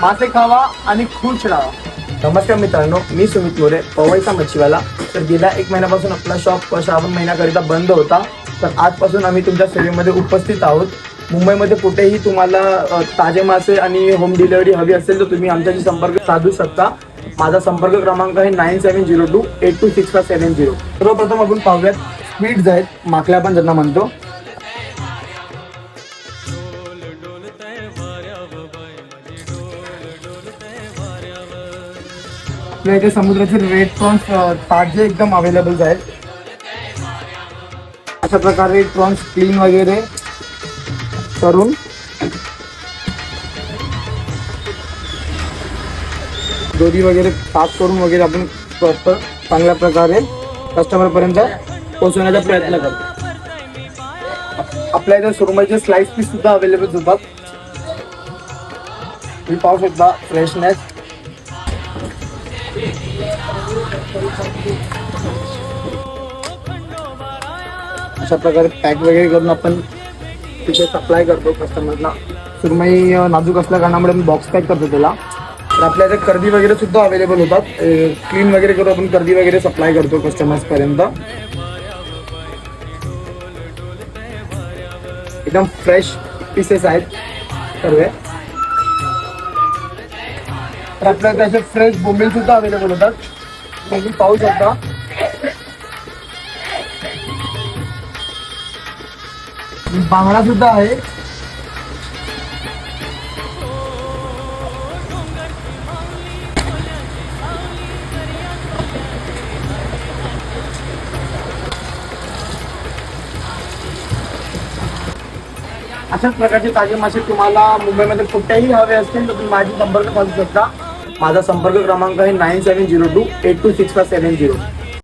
मासे खावा आणि खुश राहा. नमस्कार मित्रांनो मी सुमित मोरे पवईचा मच्छीवाला. तर गेल्या एक महिन्यापासून आपला शॉप श्रावण महिन्याकरिता बंद होता. तर आजपासून आम्ही तुमच्या सेवेमध्ये उपस्थित आहोत. मुंबईमध्ये कुठेही तुम्हाला ताजे मासे आणि होम डिलिव्हरी हवी असेल तर तुम्ही आमच्याशी संपर्क साधू शकता. माझा संपर्क क्रमांक आहे nine seven zero two eight two six five seven zero. सर्वप्रथम आपण पाहूयात स्वीट्स आहेत माकल्या पण ज्यांना म्हणतो. आपल्या इथे समुद्राचे रेड प्रॉन्स ताजे एकदम अवेलेबल आहेत. अशा प्रकारे प्रॉन्स क्लीन वगैरे करून दोरी वगैरे ताक करून वगैरे आपण प्रॉपर चांगल्या प्रकारे कस्टमर पर्यंत पोहोचवण्याचा प्रयत्न करतो. आपल्या इथे सुरमईचे स्लाइस पीस सुद्धा अवेलेबल होतात तुम्ही पाहू शकता फ्रेशनेस अशा प्रकारे पॅक वगैरे करून आपण तिथे सप्लाय करतो कस्टमरला सुरमई नाजूक असल्या कारणामुळे मी बॉक्स पॅक करतो त्याला. तर आपल्या इथे कर्दी वगैरे सुद्धा अवेलेबल होतात. क्लीन वगैरे करून आपण कर्दी वगैरे सप्लाय करतो कस्टमर्स पर्यंत. एकदम फ्रेश पीसेस आहेत सर्व. आपल्याकडे असे फ्रेश बोंबील सुद्धा अवेलेबल होतात. तुम्ही पाहू शकता. बांगडा सुद्धा आहे. अशाच प्रकारचे ताजे मासे तुम्हाला मुंबईमध्ये कुठेही हवे असतील तर तुम्ही माझी संपर्क साधू शकता. माझा संपर्क क्रमांक आहे nine seven zero two eight two six five seven zero.